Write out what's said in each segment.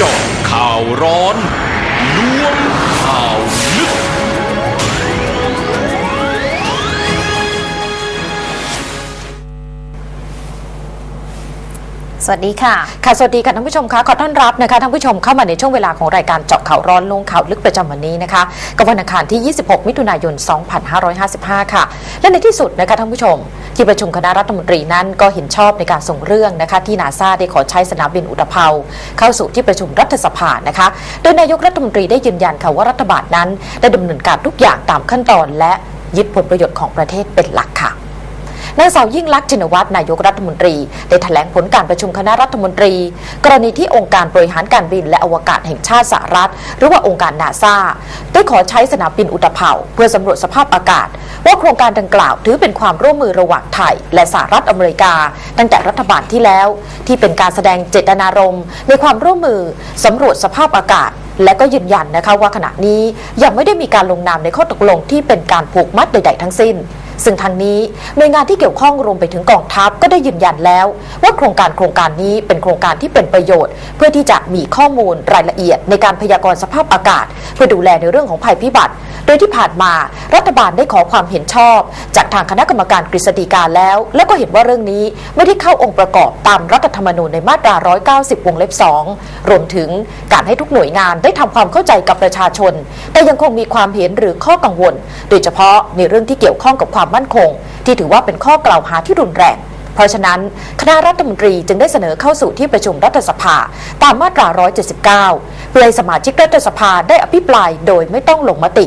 จาะข่าวร้อนล้วง สวัสดีค่ะ ค่ะ สวัสดีค่ะท่านผู้ชมคะขอต้อนรับนะคะท่านผู้ชมเข้ามาในช่วงเวลาของรายการเจาะข่าวร้อนลงข่าวลึกประจำวันนี้นะคะกับวันอังคารที่ 26 มิถุนายน 2555 ค่ะ และในที่สุดนะคะท่านผู้ชม ที่ประชุมคณะรัฐมนตรีนั้นก็เห็นชอบในการส่งเรื่องนะคะที่นาซาได้ขอใช้สนามบินอุตภเปาเข้าสู่ที่ประชุมรัฐสภานะคะ โดยนายกรัฐมนตรีได้ยืนยันค่ะว่ารัฐบาลนั้น ได้ดำเนินการทุกอย่างตามขั้นตอน และยึดผลประโยชน์ของประเทศเป็นหลักค่ะ นางสาวยิ่งลักษณ์ชินวัตรนายกรัฐมนตรี ได้แถลงผลการประชุมคณะรัฐมนตรี กรณีที่องค์การบริหารการบินและอวกาศแห่งชาติสหรัฐ หรือว่าองค์การนาซาได้ขอใช้สนามบินอุตภเปาเพื่อสำรวจสภาพอากาศ ว่าโครงการดังกล่าวถือเป็นความร่วมมือระหว่างไทย และสหรัฐอเมริกา ตั้งแต่รัฐบาลที่แล้ว ที่เป็นการแสดงเจตนารมณ์ในความร่วมมือสำรวจสภาพอากาศและก็ยืนยันนะคะว่าขณะนี้ยังไม่ได้มีการลงนามในข้อตกลงที่เป็นการผูกมัดใด ๆ ทั้งสิ้น ซึ่งทางนี้หน่วยงานที่เกี่ยวข้องรวมไปถึงกองทัพก็ได้ยืนยันแล้ว ว่าโครงการโครงการนี้เป็นโครงการที่เป็นประโยชน์ เพื่อที่จะมีข้อมูลรายละเอียดในการพยากรณ์สภาพอากาศ เพื่อดูแลในเรื่องของภัยพิบัติ ดยที่ผ่านมารัฐบาลได้ขอความเห็นชอบ จากทางคณะกรรมการกฤษฎีกาแล้ว และก็เห็นว่าเรื่องนี้ไม่ได้เข้าองค์ประกอบตามรัฐธรรมนูญในมาตรา 190 วงเล็บ 2 รวมถึงการให้ทุกหน่วยงานได้ทำความเข้าใจกับประชาชน แต่ยังคงมีความเห็นหรือข้อกังวล โดยเฉพาะในเรื่องที่เกี่ยวข้องกับความมั่นคง ที่ถือว่าเป็นข้อกล่าวหาที่รุนแรงเพราะฉะนั้น คณะรัฐมนตรีจึงได้เสนอเข้าสู่ที่ประชุมรัฐสภา ตามมาตรา 179 เพื่อให้สมาชิกรัฐสภาได้อภิปรายโดยไม่ต้องลงมติ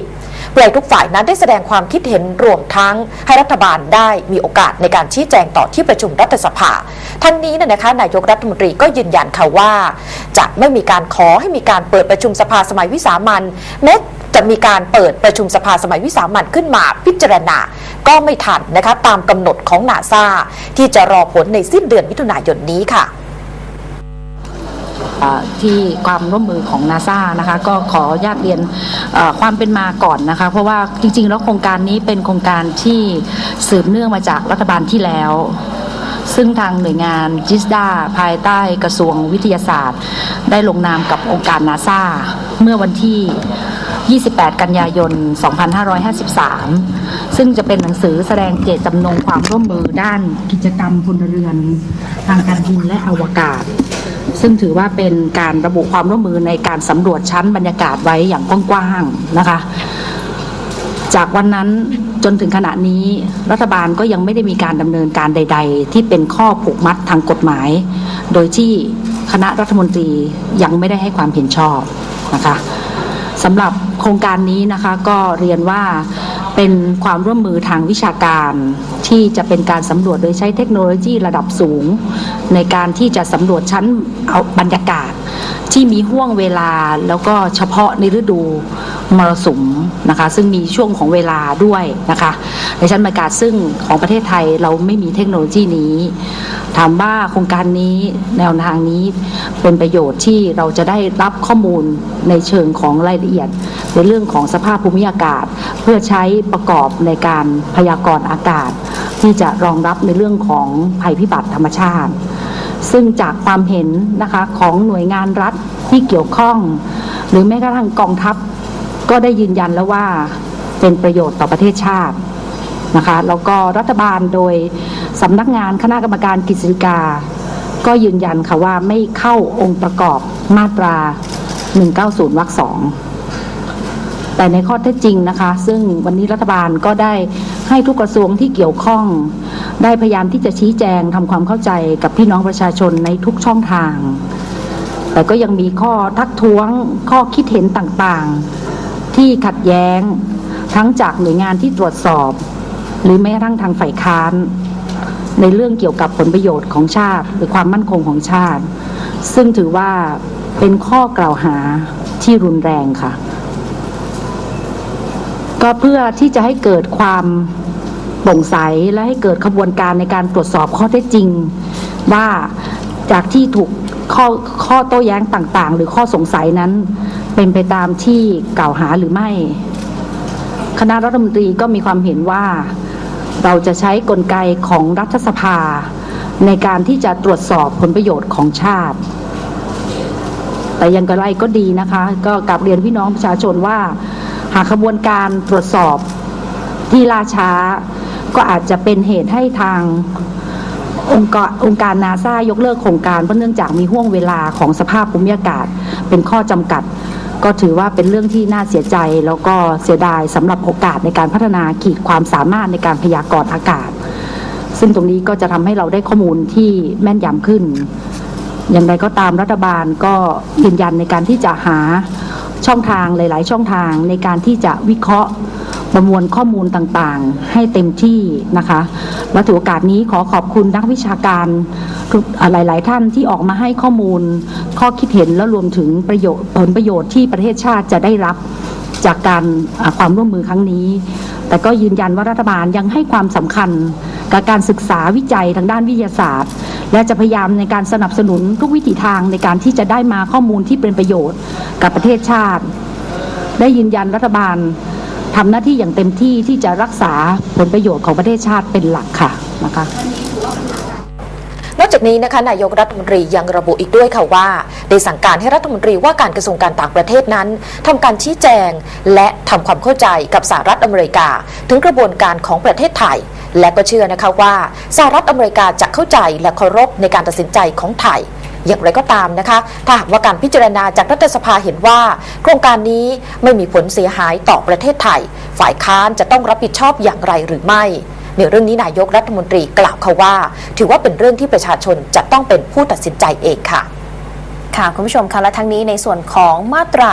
เพื่อให้ทุกฝ่ายนั้นได้แสดงความคิดเห็นรวมทั้ง ให้รัฐบาลได้มีโอกาสในการชี้แจงต่อที่ประชุมรัฐสภา ทั้งนี้นะนะคะนายกรัฐมนตรีก็ยืนยันค่ะว่าจะไม่มีการขอให้มีการเปิดประชุมสภาสมัยวิสามันแม้จะมีการเปิดประชุมสภาสมัยวิสามันขึ้นมาพิจารณา ก็ไม่ทันนะคะตามกำหนดของนาซาที่จะรอผลในสิ้นเดือนมิถุนายนนี้ค่ะ ที่ความร่วมมือของนาซานะคะก็ขอญาตเรียนความเป็นมาก่อนนะคะ เพราะว่าจริง ๆ แล้วโครงการนี้เป็นโครงการที่สืบเนื่องมาจากรัฐบาลที่แล้ว ซึ่งทางหน่วยงานจิสดาภายใต้กระทรวงวิทยาศาสตร์ ได้ลงนามกับองค์การนาซาเมื่อวันที่28 กันยายน 2553 ซึ่งจะเป็นหนังสือแสดงเจตจำนงความร่วมมือด้านกิจกรรมพลเรือน ทางการบินและอวกาศ ซึ่งถือว่าเป็นการระบุความร่วมมือในการสำรวจชั้นบรรยากาศไว้อย่างกว้างๆนะคะ จากวันนั้นจนถึงขณะนี้รัฐบาลก็ยังไม่ได้มีการดำเนินการใด ๆ ที่เป็นข้อผูกมัดทางกฎหมาย โดยที่คณะรัฐมนตรียังไม่ได้ให้ความเห็นชอบนะคะสำหรับโครงการนี้นะคะก็เรียนว่า เป็นความร่วมมือทางวิชาการที่จะเป็นการสำรวจโดยใช้เทคโนโลยีระดับสูง ในการที่จะสำรวจชั้นเอาบรรยากาศ ที่มีห่วงเวลาแล้วก็เฉพาะในฤดูมรสุมนะคะ ซึ่งมีช่วงของเวลาด้วยนะคะในชั้นบรรยากาศซึ่งของประเทศไทยเราไม่มีเทคโนโลยีนี้ ถามว่าโครงการนี้แนวทางนี้เป็นประโยชน์ที่เราจะได้รับข้อมูลในเชิงของรายละเอียด ในเรื่องของสภาพภูมิอากาศ เพื่อใช้ประกอบในการพยากรณ์อากาศ ที่จะรองรับในเรื่องของภัยพิบัติธรรมชาติ ซึ่งจากความเห็นนะคะของหน่วยงานรัฐที่เกี่ยวข้อง หรือแม้กระทั่งกองทัพก็ได้ยืนยันแล้วว่าเป็นประโยชน์ต่อประเทศชาตินะคะแล้วก็รัฐบาลโดยสำนักงานคณะกรรมการกฤษฎีการก็ยืนยันค่ะว่าไม่เข้าองค์ประกอบมาตรา 190 วรรคสองแต่ในข้อเท็จจริงนะคะ ซึ่งวันนี้รัฐบาลก็ได้ ให้ทุกกระทรวงที่เกี่ยวข้อง ได้พยายามที่จะชี้แจงทำความเข้าใจกับพี่น้องประชาชนในทุกช่องทาง แต่ก็ยังมีข้อทักท้วงข้อคิดเห็นต่างๆ ที่ขัดแย้ง ทั้งจากหน่วยงานที่ตรวจสอบ หรือแม้กระทั่งทางฝ่ายค้าน ในเรื่องเกี่ยวกับผลประโยชน์ของชาติ หรือความมั่นคงของชาติ ซึ่งถือว่าเป็นข้อกล่าวหาที่รุนแรงค่ะก็เพื่อที่จะให้เกิดความ โปร่งใสและให้เกิดขบวนการในการตรวจสอบข้อเท็จจริง ว่าจากที่ถูกข้อข้อโต้แย้งต่างๆ หรือข้อสงสัยนั้นเป็นไปตามที่กล่าวหาหรือไม่ คณะรัฐมนตรีก็มีความเห็นว่าเราจะใช้กลไกของรัฐสภา ในการที่จะตรวจสอบผลประโยชน์ของชาติ แต่ยังกระไรก็ดีนะคะ ก็กลับเรียนพี่น้องประชาชนว่า หากขบวนการตรวจสอบที่ล่าช้า ก็อาจจะเป็นเหตุให้ทางองค์กรองค์การนาซายกเลิกโครงการเพราะเนื่องจากมีห่วงเวลาของสภาพภูมิอากาศเป็นข้อจำกัด ก็ถือว่าเป็นเรื่องที่น่าเสียใจ แล้วก็เสียดายสำหรับโอกาสในการพัฒนาขีดความสามารถในการพยากรณ์อากาศ ซึ่งตรงนี้ก็จะทำให้เราได้ข้อมูลที่แม่นยำขึ้น อย่างไรก็ตามรัฐบาลก็ยืนยันในการที่จะหาช่องทางหลาย ๆ ช่องทางในการที่จะวิเคราะห์ ประมวลข้อมูลต่างๆ ให้เต็มที่นะคะและถือโอกาสนี้ขอขอบคุณนักวิชาการหลาย ๆ ท่านที่ออกมาให้ข้อมูล ข้อคิดเห็นและรวมถึงประโยชน์ผลประโยชน์ที่ประเทศชาติจะได้รับจากการความร่วมมือครั้งนี้ แต่ก็ยืนยันว่ารัฐบาลยังให้ความสำคัญกับการศึกษาวิจัยทางด้านวิทยาศาสตร์ และจะพยายามในการสนับสนุนทุกวิถีทางในการที่จะได้มาข้อมูลที่เป็นประโยชน์กับประเทศชาติ ได้ยืนยันรัฐบาล ทำหน้าที่อย่างเต็มที่ที่จะรักษาผลประโยชน์ของประเทศชาติเป็นหลักค่ะนะคะนอกจากนี้นะคะนายกรัฐมนตรียังระบุอีกด้วยค่ะว่า ได้สั่งการให้รัฐมนตรีว่าการกระทรวงการต่างประเทศนั้นทำการชี้แจง และทำความเข้าใจกับสหรัฐอเมริกา ถึงกระบวนการของประเทศไทย และก็เชื่อนะคะว่าสหรัฐอเมริกาจะเข้าใจและเคารพในการตัดสินใจของไทย อย่างไรก็ตามนะคะ ถ้าหากว่าการพิจารณาจากรัฐสภาเห็นว่า โครงการนี้ไม่มีผลเสียหายต่อประเทศไทย ฝ่ายค้านจะต้องรับผิดชอบอย่างไรหรือไม่ในเรื่องนี้นายกรัฐมนตรีกล่าวเขาว่า ถือว่าเป็นเรื่องที่ประชาชนจะต้องเป็นผู้ตัดสินใจเองค่ะ ค่ะคุณผู้ชมคะและทั้งนี้ในส่วนของมาตรา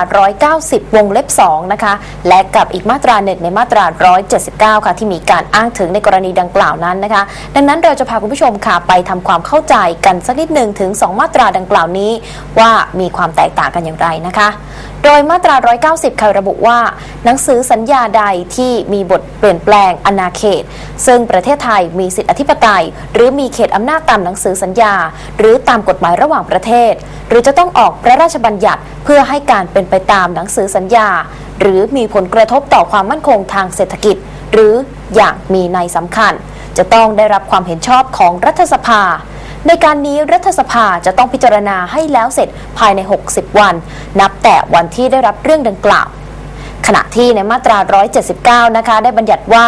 190 วงเล็บ 2 นะคะ และกับอีกมาตราหนึ่งในมาตรา 179 ค่ะ ที่มีการอ้างถึงในกรณีดังกล่าวนั้นนะคะ ดังนั้นเราจะพาคุณผู้ชมค่ะไปทำความเข้าใจกันสักนิดหนึ่งถึง 2 มาตราดังกล่าวนี้ ว่ามีความแตกต่างกันอย่างไรนะคะโดยมาตรา 190ค่ะระบุว่า หนังสือสัญญาใดที่มีบทเปลี่ยนแปลงอาณาเขต ซึ่งประเทศไทยมีสิทธิอธิปไตย หรือมีเขตอำนาจตามหนังสือสัญญา หรือตามกฎหมายระหว่างประเทศ หรือจะต้องออกพระราชบัญญัติเพื่อให้การเป็นไปตามหนังสือสัญญา หรือมีผลกระทบต่อความมั่นคงทางเศรษฐกิจ หรืออย่างมีในยสำคัญ จะต้องได้รับความเห็นชอบของรัฐสภา ในการนี้รัฐสภาจะต้องพิจารณาให้แล้วเสร็จภายใน 60 วัน นับแต่วันที่ได้รับเรื่องดังกล่าว ขณะที่ในมาตรา 179 นะคะ ได้บัญญัติว่า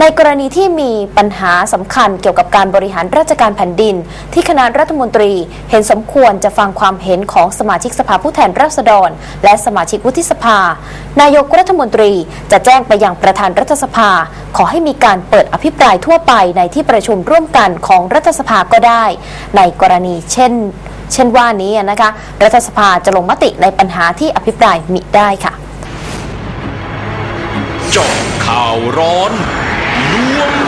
ในกรณีที่มีปัญหาสำคัญเกี่ยวกับการบริหารราชการแผ่นดิน ที่คณะรัฐมนตรีเห็นสมควรจะฟังความเห็นของสมาชิกสภาผู้แทนราษฎร และสมาชิกวุฒิสภา นายกรัฐมนตรีจะแจ้งไปยังประธานรัฐสภา ขอให้มีการเปิดอภิปรายทั่วไปในที่ประชุมร่วมกันของรัฐสภาก็ได้ ในกรณีเช่น เช่นว่านี้นะคะรัฐสภาจะลงมติในปัญหาที่อภิปรายมิได้ค่ะจาะข่าวร้อน ล้วง